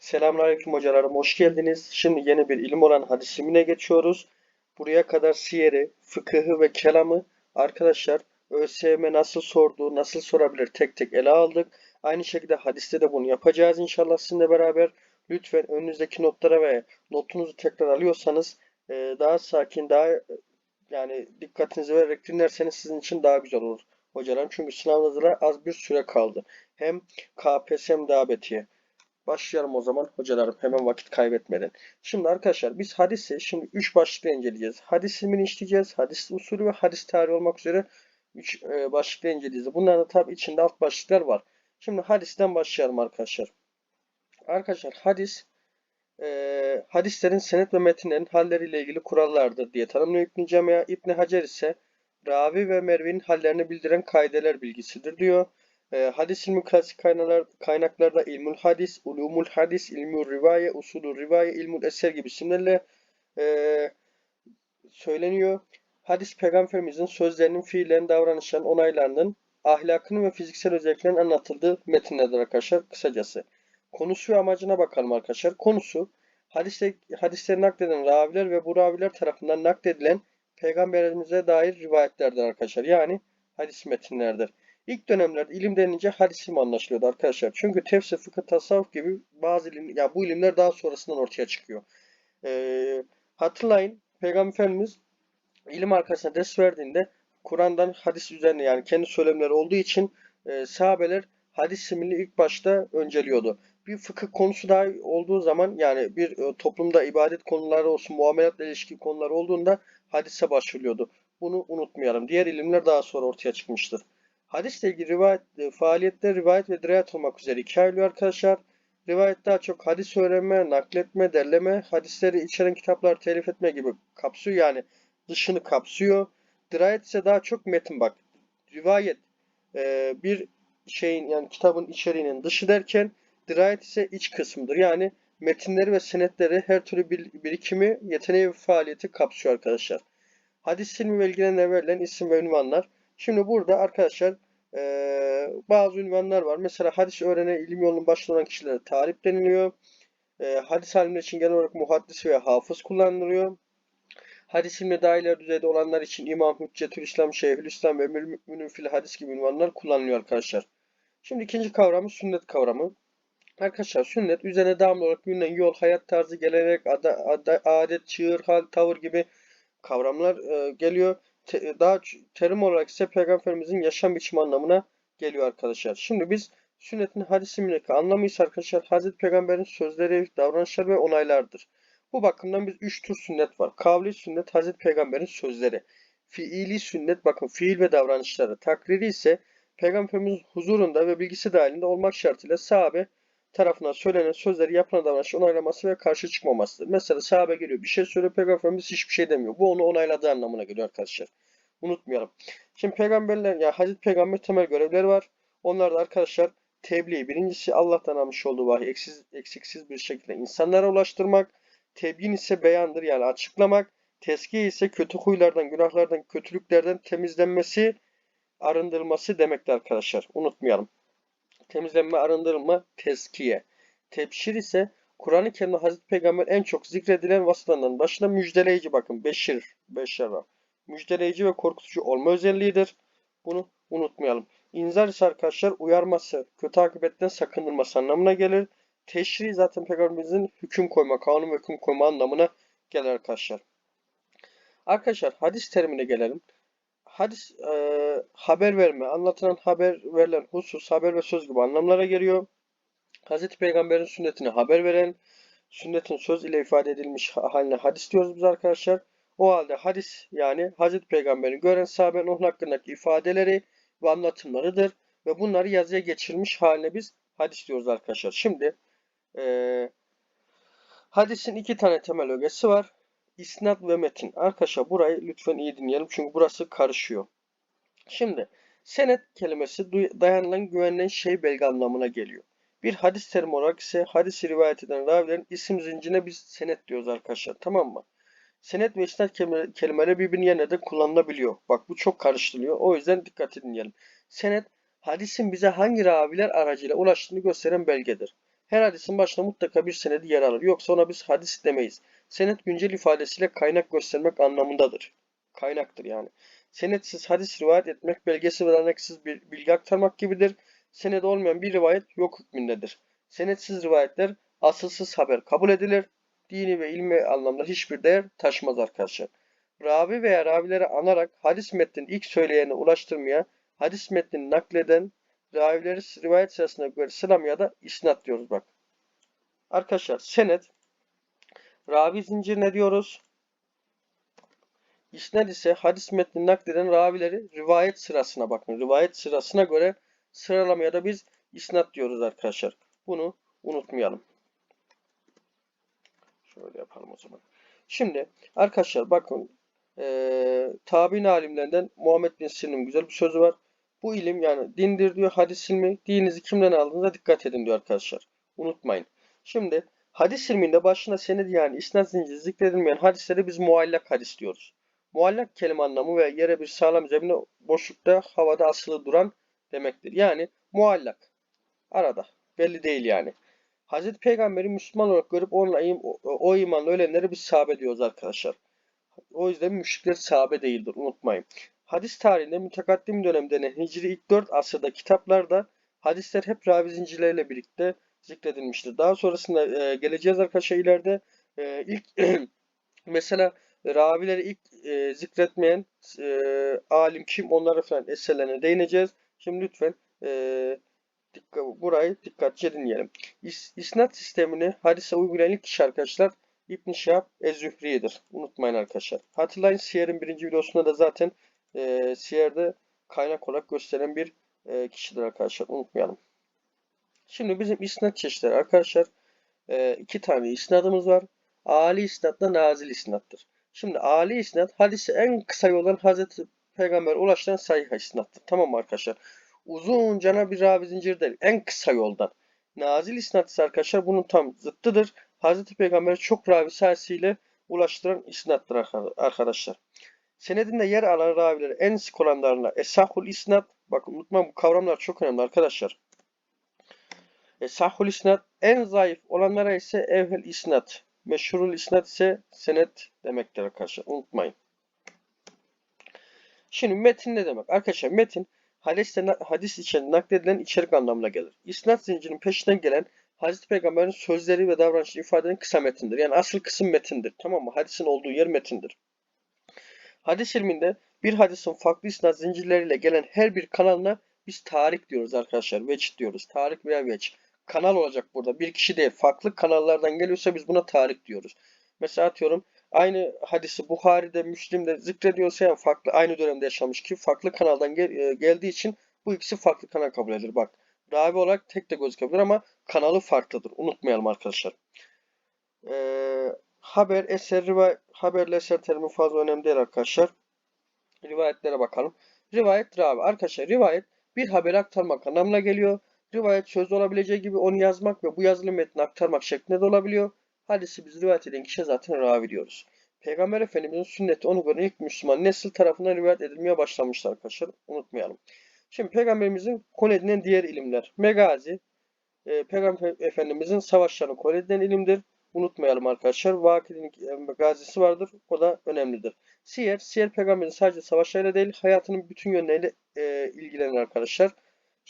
Selamünaleyküm hocalarım, hoş geldiniz. Şimdi yeni bir ilim olan hadis ilmine geçiyoruz. Buraya kadar siyeri, fıkıhı ve kelamı arkadaşlar ÖSYM nasıl sordu, nasıl sorabilir tek tek ele aldık. Aynı şekilde hadiste de bunu yapacağız inşallah sizinle beraber. Lütfen önünüzdeki notlara ve notunuzu tekrar alıyorsanız e, daha sakin, daha e, yani dikkatinizi vererek dinlerseniz sizin için daha güzel olur hocalarım. Çünkü sınavınızda az bir süre kaldı. Hem KPSS hem DABT'ye. Başlayalım o zaman hocalarım hemen vakit kaybetmeden. Şimdi arkadaşlar biz hadisi şimdi 3 başlıkla inceleyeceğiz. Hadis ilmini işleyeceğiz. Hadis usulü ve hadis tarihi olmak üzere 3 e, başlıkla inceleyeceğiz. Bunların da tabi içinde alt başlıklar var. Şimdi hadisten başlayalım arkadaşlar. Arkadaşlar hadis e, hadislerin senet ve metinlerin halleriyle ilgili kurallardır diye tanımlıyor İbn Cemiye. İbn Hacer ise ravi ve mervinin hallerini bildiren kaideler bilgisidir diyor. E, hadis ilmi klasik kaynaklar, kaynaklarda ilmul hadis, ulumul hadis, ilmul rivaye, usulü rivaye, ilmul eser gibi isimlerle e, söyleniyor. Hadis peygamberimizin sözlerinin, fiillerin, davranışların, onaylarının, ahlakının ve fiziksel özelliklerin anlatıldığı metinlerdir arkadaşlar kısacası. Konusu ve amacına bakalım arkadaşlar. Konusu hadiste, hadisleri nakleden raviler ve bu raviler tarafından nakledilen peygamberimize dair rivayetlerdir arkadaşlar. Yani hadis metinlerdir. İlk dönemlerde ilim denince hadis ilmi anlaşılıyordu arkadaşlar. Çünkü tefsir, fıkıh, tasavvuf gibi bazı ilim, ya bu ilimler daha sonrasından ortaya çıkıyor. Ee, hatırlayın Peygamber Efendimiz ilim arkasına ders verdiğinde Kur'an'dan hadis üzerine yani kendi söylemleri olduğu için e, sahabeler hadis ilmini ilk başta önceliyordu. Bir fıkıh konusu daha olduğu zaman yani bir e, toplumda ibadet konuları olsun, muamelatla ilişki konular olduğunda hadise başvuruluyordu. Bunu unutmayalım. Diğer ilimler daha sonra ortaya çıkmıştır. Hadisle ilgili rivayet, e, faaliyette rivayet ve dirayet olmak üzere iki ayrılıyor arkadaşlar. Rivayet daha çok hadis öğrenme, nakletme, derleme, hadisleri içeren kitaplar telif etme gibi kapsıyor. Yani dışını kapsıyor. Dirayet ise daha çok metin bak. Rivayet e, bir şeyin yani kitabın içeriğinin dışı derken dirayet ise iç kısmıdır. Yani metinleri ve senetleri her türlü birikimi, yeteneği ve faaliyeti kapsıyor arkadaşlar. Hadis ilmi ve ilgilenen verilen isim ve ünvanlar. Şimdi burada arkadaşlar e, bazı ünvanlar var. Mesela hadis öğrenen ilim yolunun başında olan kişilere tarif deniliyor. E, hadis alimleri için genel olarak muhaddis ve hafız kullanılıyor. Hadis ilmi daha ileri düzeyde olanlar için İmam, Hüccetül İslam, Şeyhülislam ve Müminin fil hadis gibi ünvanlar kullanılıyor arkadaşlar. Şimdi ikinci kavramı sünnet kavramı. Arkadaşlar sünnet üzerine devamlı olarak bilinen yol, hayat tarzı, gelenek, ada, ada, adet, çığır, hal, tavır gibi kavramlar e, geliyor. Te, daha terim olarak ise peygamberimizin yaşam biçimi anlamına geliyor arkadaşlar. Şimdi biz sünnetin hadis ilmindeki anlamı ise arkadaşlar Hazreti Peygamber'in sözleri, davranışları ve onaylardır. Bu bakımdan biz üç tür sünnet var. Kavli sünnet Hazreti Peygamber'in sözleri. Fiili sünnet bakın fiil ve davranışları. Takriri ise Peygamberimizin huzurunda ve bilgisi dahilinde olmak şartıyla sahabe tarafından söylenen sözleri yapılan davranışı onaylaması ve karşı çıkmamasıdır. Mesela sahabe geliyor bir şey söylüyor peygamberimiz hiçbir şey demiyor. Bu onu onayladığı anlamına geliyor arkadaşlar. Unutmayalım. Şimdi peygamberler ya Hazreti Peygamber temel görevleri var. Onlar da arkadaşlar tebliğ birincisi Allah'tan almış olduğu vahiy eksiksiz, eksiksiz bir şekilde insanlara ulaştırmak. Tebyin ise beyandır yani açıklamak. Tezkiye ise kötü huylardan, günahlardan, kötülüklerden temizlenmesi, arındırılması demektir arkadaşlar. Unutmayalım temizlenme, arındırılma, tezkiye. Tebşir ise Kur'an-ı Kerim'de Hazreti Peygamber en çok zikredilen vasıflarından başında müjdeleyici bakın. Beşir, beşara. Müjdeleyici ve korkutucu olma özelliğidir. Bunu unutmayalım. İnzar ise arkadaşlar uyarması, kötü akıbetten sakındırması anlamına gelir. Teşri zaten Peygamberimizin hüküm koyma, kanun ve hüküm koyma anlamına gelir arkadaşlar. Arkadaşlar hadis terimine gelelim hadis e, haber verme, anlatılan haber verilen husus, haber ve söz gibi anlamlara geliyor. Hz. Peygamber'in sünnetini haber veren, sünnetin söz ile ifade edilmiş haline hadis diyoruz biz arkadaşlar. O halde hadis yani Hz. Peygamber'in gören sahabenin onun hakkındaki ifadeleri ve anlatımlarıdır. Ve bunları yazıya geçirilmiş haline biz hadis diyoruz arkadaşlar. Şimdi e, hadisin iki tane temel ögesi var. İsnat ve metin. Arkadaşlar burayı lütfen iyi dinleyelim çünkü burası karışıyor. Şimdi senet kelimesi dayanılan güvenilen şey belge anlamına geliyor. Bir hadis terimi olarak ise hadis rivayet eden ravilerin isim zincirine biz senet diyoruz arkadaşlar. Tamam mı? Senet ve isnat kelimeleri birbirinin yerine de kullanılabiliyor. Bak bu çok karıştırılıyor. O yüzden dikkat dinleyelim. Senet hadisin bize hangi raviler aracıyla ulaştığını gösteren belgedir. Her hadisin başında mutlaka bir senedi yer alır. Yoksa ona biz hadis demeyiz. Senet güncel ifadesiyle kaynak göstermek anlamındadır. Kaynaktır yani. Senetsiz hadis rivayet etmek, belgesi ve örneksiz bir bilgi aktarmak gibidir. Senedi olmayan bir rivayet yok hükmündedir. Senetsiz rivayetler asılsız haber kabul edilir. Dini ve ilmi anlamda hiçbir değer taşımaz arkadaşlar. Ravi veya ravileri anarak hadis metninin ilk söyleyene ulaştırmaya, hadis metnini nakleden ravileri rivayet sırasına göre sıramaya da isnat diyoruz bak. Arkadaşlar senet ravi zincir ne diyoruz? İsnad ise hadis metnini nakleden ravileri rivayet sırasına bakın. Rivayet sırasına göre sıralamaya da biz isnat diyoruz arkadaşlar. Bunu unutmayalım. Şöyle yapalım o zaman. Şimdi arkadaşlar bakın e, tabi'in alimlerinden Muhammed bin Sirin'in güzel bir sözü var. Bu ilim yani dindir diyor hadis ilmi. Dininizi kimden aldığınıza dikkat edin diyor arkadaşlar. Unutmayın. Şimdi hadis ilminde başına senedi yani isnad zinciri zikredilmeyen hadisleri biz muallak hadis diyoruz. Muallak kelime anlamı ve yere bir sağlam zemine boşlukta havada asılı duran demektir. Yani muallak. Arada. Belli değil yani. Hazreti Peygamber'i Müslüman olarak görüp onunla im- o, imanla ölenleri biz sahabe diyoruz arkadaşlar. O yüzden müşrikler sahabe değildir. Unutmayın. Hadis tarihinde mütekaddim dönem denen Hicri ilk 4 asırda kitaplarda hadisler hep ravi zincirleriyle birlikte zikredilmiştir. Daha sonrasında e, geleceğiz arkadaşlar ileride e, ilk mesela ravileri ilk e, zikretmeyen e, alim kim onlara falan eserlerine değineceğiz. Şimdi lütfen e, dikkat, burayı dikkatlice dinleyelim. İs, isnat sistemini hadise uygulayan ilk kişi arkadaşlar İbn Şihab Ez-Zühri'dir. Unutmayın arkadaşlar. Hatırlayın Siyer'in birinci videosunda da zaten e, Siyer'de kaynak olarak gösteren bir e, kişidir arkadaşlar. Unutmayalım. Şimdi bizim isnat çeşitleri arkadaşlar e, iki tane isnadımız var. Ali isnatla nazil isnattır. Şimdi Ali isnat hadise en kısa yoldan Hazreti Peygamber ulaştıran sahih isnattır. Tamam mı arkadaşlar? Uzun cana bir ravi zincir değil. En kısa yoldan. Nazil isnat ise arkadaşlar bunun tam zıttıdır. Hazreti Peygamber'e çok ravi sayesinde ulaştıran isnattır arkadaşlar. Senedinde yer alan ravileri en sık olanlarına esahul isnat. Bakın unutmayın bu kavramlar çok önemli arkadaşlar. Esahul isnat en zayıf olanlara ise evhel isnat. Meşhurul isnat ise senet demektir arkadaşlar. Unutmayın. Şimdi metin ne demek? Arkadaşlar metin hadiste, hadis içinde nakledilen içerik anlamına gelir. İsnat zincirinin peşinden gelen Hazreti Peygamber'in sözleri ve davranışı ifade eden kısa metindir. Yani asıl kısım metindir. Tamam mı? Hadisin olduğu yer metindir. Hadis ilminde bir hadisin farklı isnat zincirleriyle gelen her bir kanalına biz tarik diyoruz arkadaşlar. Veç diyoruz. Tarik veya veç. Kanal olacak burada. Bir kişi değil. Farklı kanallardan geliyorsa biz buna tarik diyoruz. Mesela atıyorum aynı hadisi Buhari'de, Müslim'de zikrediyorsa yani farklı aynı dönemde yaşamış ki farklı kanaldan gel, e, geldiği için bu ikisi farklı kanal kabul edilir. Bak ravi olarak tek de gözükebilir ama kanalı farklıdır. Unutmayalım arkadaşlar. Ee, haber, eser, rivayet, haberle eser terimi fazla önemli değil arkadaşlar. Rivayetlere bakalım. Rivayet ravi. Arkadaşlar rivayet bir haberi aktarmak anlamına geliyor. Rivayet söz olabileceği gibi onu yazmak ve bu yazılı metni aktarmak şeklinde de olabiliyor. Hadisi biz rivayet eden kişiye zaten ravi diyoruz. Peygamber Efendimizin sünneti onu gören ilk Müslüman nesil tarafından rivayet edilmeye başlamıştır arkadaşlar. Unutmayalım. Şimdi Peygamberimizin konu edilen diğer ilimler. Megazi, e, Peygamber Efendimizin savaşlarını konu edilen ilimdir. Unutmayalım arkadaşlar. Vakidin gazisi vardır. O da önemlidir. Siyer, Siyer peygamberin sadece savaşlarıyla değil hayatının bütün yönleriyle e, ilgilenir arkadaşlar.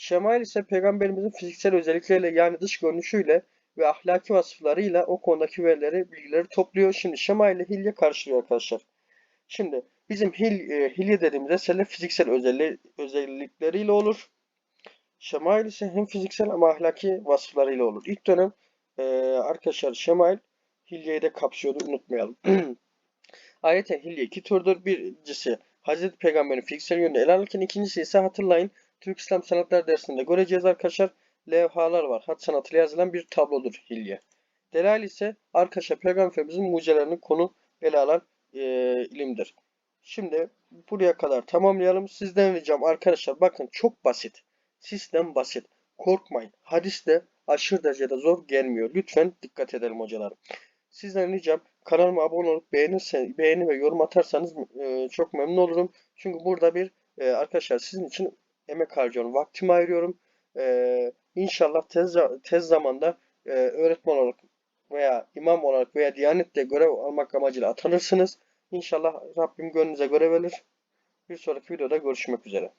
Şemail ise peygamberimizin fiziksel özellikleriyle yani dış görünüşüyle ve ahlaki vasıflarıyla o konudaki verileri, bilgileri topluyor. Şimdi Şemail ile Hilye karşılıyor arkadaşlar. Şimdi bizim hil, e, Hilye dediğimiz eserler fiziksel özelliği, özellikleriyle olur. Şemail ise hem fiziksel ama ahlaki vasıflarıyla olur. İlk dönem e, arkadaşlar Şemail Hilye'yi de kapsıyordu unutmayalım. Ayrıca Hilye iki türdür. Birincisi Hazreti Peygamber'in fiziksel yönünü ele alırken ikincisi ise hatırlayın Türk İslam Sanatlar dersinde göreceğiz arkadaşlar. Levhalar var. Hat sanatıyla yazılan bir tablodur Hilye. Delal ise arkadaşlar Peygamberimizin mucizelerini konu ele alan e, ilimdir. Şimdi buraya kadar tamamlayalım. Sizden ricam arkadaşlar bakın çok basit. Sistem basit. Korkmayın. Hadis de aşırı derecede zor gelmiyor. Lütfen dikkat edelim hocalarım. Sizden ricam kanalıma abone olup beğenirsen, beğeni ve yorum atarsanız e, çok memnun olurum. Çünkü burada bir e, arkadaşlar sizin için emek harcıyorum. Vaktimi ayırıyorum. E, inşallah tez, tez zamanda e, öğretmen olarak veya imam olarak veya diyanetle görev almak amacıyla atanırsınız. İnşallah Rabbim gönlünüze göre verir. Bir sonraki videoda görüşmek üzere.